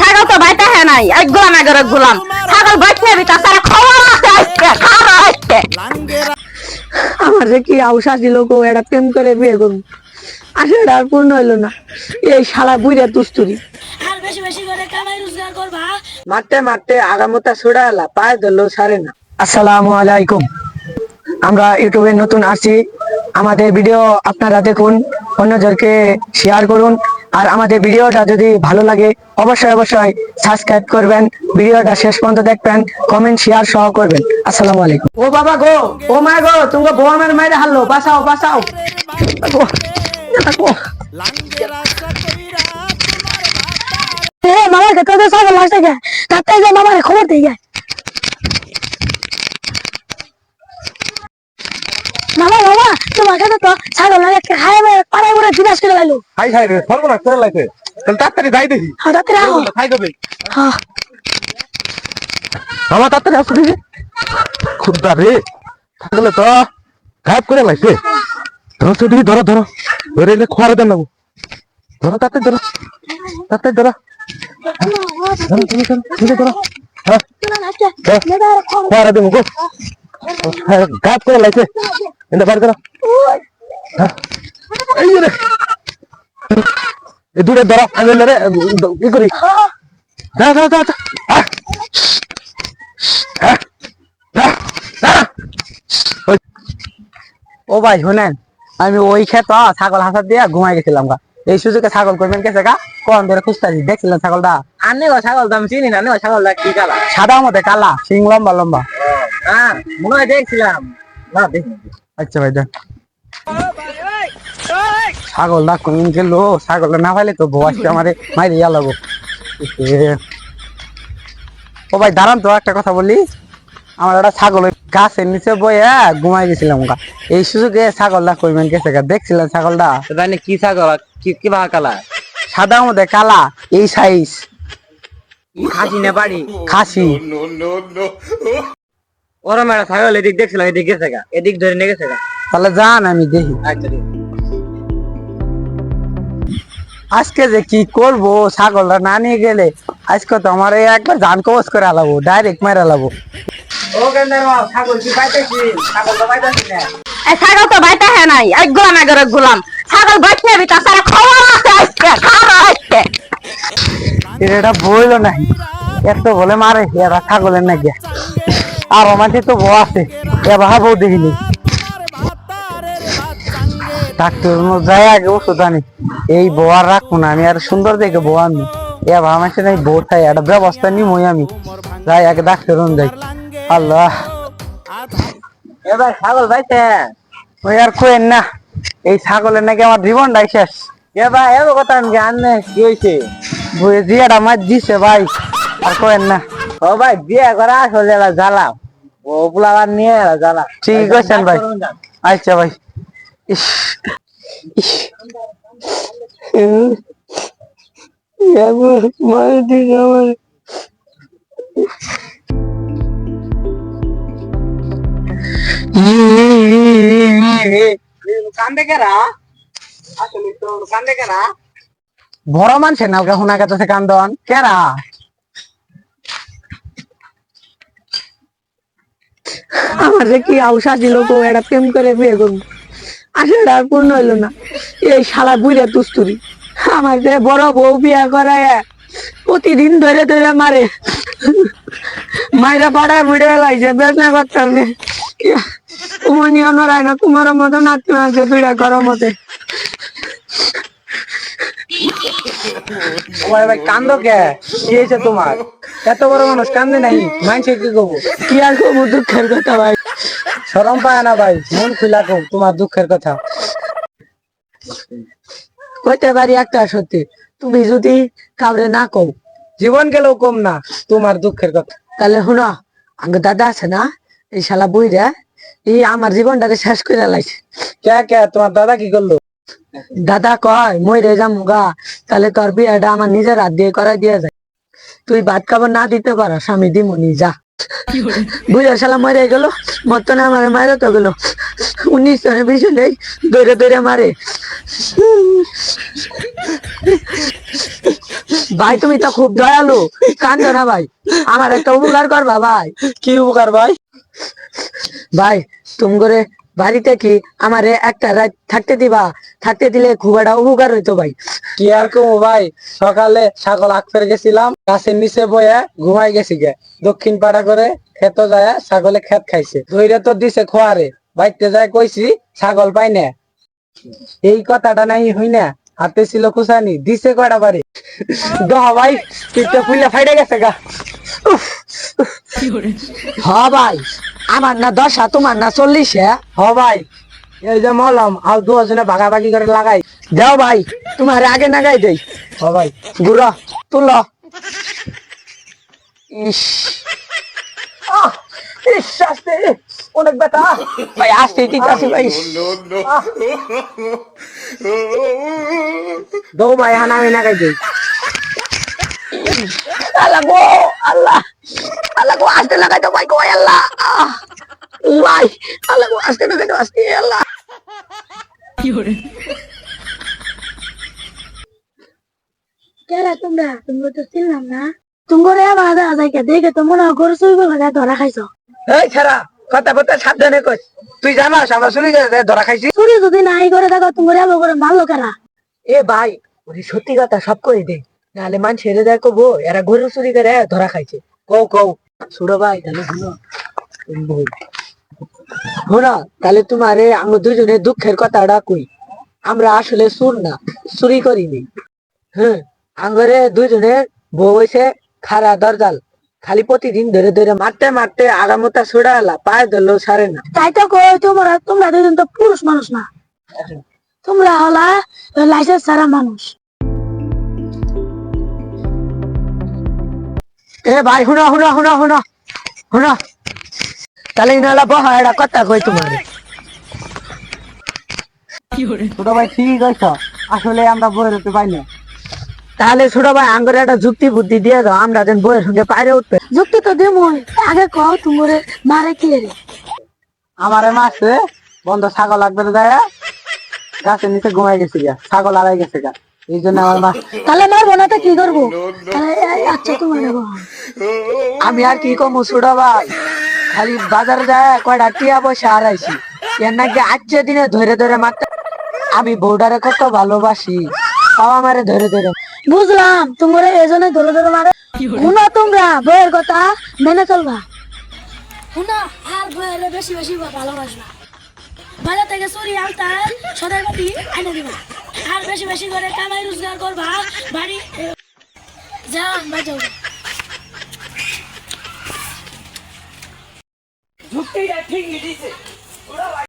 ছাগল তো বাইতে হ্যাঁ নাই এক গোলাম এগারো গোলাম ছাগল বাইতে হবি তাছাড়া খবর আছে আজকে খাওয়া আজকে আমার যে কি আউসা ছিল গো এটা প্রেম করে বিয়ে করুন আসলে আর পূর্ণ হইল না। এই শালা বুঝে তুস্তুরি আর বেশি বেশি করে কামাই রোজগার করবা। মারতে মারতে আগামতা ছুড়া এলা পায়ে ধরলো সারে না। আসসালামু আলাইকুম। আমরা ইউটিউবে নতুন আসছি আমাদের ভিডিও আপনারা দেখুন অন্যজনকে শেয়ার করুন। আর আমাদের ভিডিওটা যদি ভালো লাগে অবশ্যই অবশ্যই সাবস্ক্রাইব করবেন। ভিডিওটা শেষ পর্যন্ত দেখবেন কমেন্ট শেয়ার সহ করবেন। আসসালামু আলাইকুম। ও বাবা গো ও মা গো তুমি বউ আমার মাইরে হারলো। বাঁচাও বাঁচাও। গো, গো। এ মামার কাছে তো সব লাশ থেকে তাতে যে মামার খবর দিয়ে তোমার কাছে তো ছাগল একটা হাই পাড়ায় করে বিনাশ করে লাইলো হাই হাই রে সর্বনাশ করে লাগছে তাহলে তাড়াতাড়ি যাই দেখি। হ্যাঁ তাতে রাখো খাই দেবে হ্যাঁ। আমার তাড়াতাড়ি আসো দেখি। খুদ্দা রে থাকলে তো গায়েব করে লাগছে ধরো সে ধরো ধরো ধরে। এলে খোয়ারে দেন নেব ধরো তাড়াতাড়ি ধরো। তাড়াতাড়ি ধরো। ধরো তুমি ধরো হ্যাঁ। খোয়ারে দেবো গায়েব করে লাগছে এটা বার করো। এই যে এই ধরো আমি রে করি ও ভাই শোনেন আমি ওই ক্ষেত ছাগল হাসার দিয়ে ঘুমাই গেছিলাম গা। এই সুযোগে ছাগল করবেন কেছে গা কোন ধরে খুঁজতাছি দেখছিলেন ছাগলটা? আনে গো ছাগল আমি চিনি না নে ছাগলটা কি কালা? সাদা মতে কালা সিং লম্বা লম্বা। হ্যাঁ মনে হয় দেখছিলাম। না দেখি। আচ্ছা ভাই দেন ছাগল না কোন গেল ছাগল না পাইলে তো আজকে আমারে মাইরে ইয়া লাগবো এ, ও ভাই দাঁড়ান তো একটা কথা বলি আমার একটা ছাগল গাছের নিচে বয়ে ঘুমাই গেছিলাম গা এই সুযোগে ছাগলটা কইবেন গেছে গা দেখছিলেন ছাগলটা জানি কি ছাগল কি কি ভাঙা কালা সাদা মধ্যে কালা এই সাইজ খাসি না বাড়ি খাসি ওরা মেলা ছাগল এদিক দেখছিলাম এদিক গেছে গা। এদিক ধরে নিয়ে গেছে গা। তাহলে যান আমি দেখি। আচ্ছা আজকে যে কি করব ছাগলটা না নিয়ে গেলে আজকে তো আমার একবার জান কবচ করে আলাবো ডাইরেক্ট মেরে আলাবো। ও গেন্দার মা ছাগল কি পাইতেছি ছাগল তো পাইতেছি না। ছাগল তো বাইতে হ্যাঁ নাই এক গোলাম এগারো গোলাম ছাগল বাইতে হবি তাছাড়া খবর আছে আজকে খাওয়া আজকে এটা বইলো নাই এত বলে মারে এরা ছাগলের নাকি। আর আমাদের তো বউ আছে। এবার বউ দেখিনি। ডাক্তার যাই আগে ওষুধ আনি। এই বউ আর রাখব আমি আর সুন্দর দেখে বউ আনি এবার আমার সাথে বউ চাই একটা ব্যবস্থা নি মই আমি। যাই আগে ডাক্তার যাই। আল্লাহ। এবার ছাগল পাইতে ওই আর কোয়েন না। এই ছাগলের নাকি আমার জীবনটাই শেষ। এবার এবার কথা আমি আনে কি হয়েছে বইয়ে জিয়াটা মাছ দিছে ভাই। আর কোয়েন না। ও ভাই বিয়ে করা আসলে এলা জ্বালাও। ও পোলাবার নিয়ে জ্বালা ঠিক আছেন ভাই। আচ্ছা ভাই। ইস ইস। মারা দিন আমার মানুষের নালকা শোনা গেছে কান্দন কেরা আমার কি আউসা ছিল গো এটা প্রেম করে বিয়ে করব? আসলে আর পূর্ণ হইল না। এই শালা বুঝে তুস্তুরি আমার যে বড় বউ বিয়ে করায় প্রতিদিন ধরে ধরে মারে। মায়েরা পাড়ায় বুড়ে লাগছে বেদনা করতাম না। তোমার নিয়ম রায় না তোমার মতো নাচতে আছে দুইটা করো মতে। ভাই ভাই কান্দো কে? কি হয়েছে তোমার? এত বড় মানুষ কান্দে নাই মাইনছে কি করব কি আর করব দুঃখের কথা ভাই। শরম পায় না ভাই, মন খুলা কো তোমার দুঃখের কথা। কইতে পারি একটা সত্যি, তুমি যদি কাউরে না কও, জীবন গেলেও কম না, তোমার দুঃখের কথা। তাহলে শুনো আগে দাদা আছে না, এই শালা বুইরা এই আমার জীবনটাকে শেষ করে লাইছে। কে কে, তোমার দাদা কি করল? দাদা কয় মই রে যাম গা, তাহলে তোর বিয়েটা আমার নিজের হাত দিয়ে করাই দিয়ে যায়। তুই ভাত খাবার না দিতে পারো, স্বামী দিমুনি, যা। বুঝার সালা মরে গেল মতন আমার মারে তো গেল। উনিশ জনে বিশ নেই দৌড়ে দৌড়ে মারে। ভাই, তুমি তো খুব দয়ালু। কান না ভাই, আমার একটা উপকার করবা ভাই। কি উপকার ভাই? ভাই, তুমি করে বাড়িতে কি আমারে একটা রাত থাকতে দিবা? থাকতে দিলে খুব একটা উপকার হইতো ভাই। কি আর কমু ভাই? সকালে ছাগল আখ ফের গেছিলাম গাছের নিচে বয়ে ঘুমাই গেছি গে। দক্ষিণ পাড়া করে খেত যায় ছাগলে খেত খাইছে। ধৈর্য তো দিছে খোয়ারে। বাইতে যায় কইছি ছাগল পাই না। এই কথাটা নাই হই না। হাতে ছিল কুসানি দিছে কয়টা বাড়ি? দহ ভাই পিঠটা ফুলে ফাইডে গেছে গা। হ ভাই, আমার না দশা, তোমার না চল্লিশ হ্যাঁ? হ ভাই। এই যে মলম আর দুজনে ভাগাভাগি করে লাগাই। যাও ভাই, তোমার আগে নাগাই দেই। হ ভাই, গুড়া, তুল। ইস। ইস আস্তে অনেক ব্যথা। ভাই আসতে ঠিক আছে ভাই। দৌ ভাই হানা নাগাই দেই। আল্লাহ গো আল্লাহ আল্লাহ গো আসতে লাগাই তো ভাই গো আল্লাহ। ভাই আল্লাহ গো আসতে লাগাই আসতে আল্লাহ। কেরা তোমরা? তোমরা তো চিনলাম না। তোমরা আবার আদাকে দেখে তো মনে হয় গরু চুরি করে ধরা খাইছো। এই ছাড়া কথা কথা সাবধানে কই। তুই জানাস আমরা চলে গেছে ধরা খাইছি। চুরি যদি নাই করে থাকো তোমরা আবার করে মারলো কেরা? এ ভাই ওরে সত্যি কথা সব করে দে। নাহলে মান ছেড়ে দেয় কবো এরা গরু চুরি করে ধরা খাইছে। কৌ কৌ ছোড়ো ভাই তাহলে শুনো। শোনা তাহলে তোমার আমরা দুজনে দুঃখের কথাটা কই। আমরা আসলে সুর না চুরি করিনি। হ্যাঁ আঙ্গরে দুজনের বউ হয়েছে খারা দরজাল। খালি প্রতিদিন ধরে ধরে মারতে মারতে আগামতা ছুড়ালা পায়ে ধরলো সারে না। তাই তো কই তোমরা তোমরা দুজন তো পুরুষ মানুষ না। তোমরা হলা লাইসেন্স ছাড়া মানুষ। এ ভাই শুনো শুনো শুনো শুনো শুনো। তাহলে ইনালা বহা এটা কথা কই তোমার। ছোট ভাই আসলে আমরা বই রতে পাই না। তাহলে ছোট ভাই আঙ্গরে একটা যুক্তি বুদ্ধি দিয়ে দাও আমরা যেন বইয়ের সঙ্গে পাইরে উঠবে। যুক্তি তো দিমই। আগে কও তোমরে মারে কি রে? আমারে মাসে বন্ধ ছাগল লাগবে যায়। গাছের নিচে ঘুমাই গেছে গা ছাগল আড়াই গেছে গা। এই জন্য আমার মাছ তাহলে মারবো না কি করব? আচ্ছা আমি আর কি কমু ছোট ভাই খালি বাজারে যায়, কয়টা টিয়া পয়সা হারাইছি। এর নাকি আজকে দিনে ধরে ধরে মারতে আমি বউডারে কত ভালোবাসি বাবা মারে ধরে ধরে বুঝলাম, তোমরা এজনে ধরে ধরে মারে। শুনো তোমরা বইয়ের কথা মেনে চলবা। আর বইয়ের বেশি বেশি ভালোবাসবা। বাজার থেকে চুরি সদাই দিবা। আর বেশি বেশি করে কামাই রোজগার করবা বাড়ি যা বাজাও ঢুকতেই ঠিক দিছে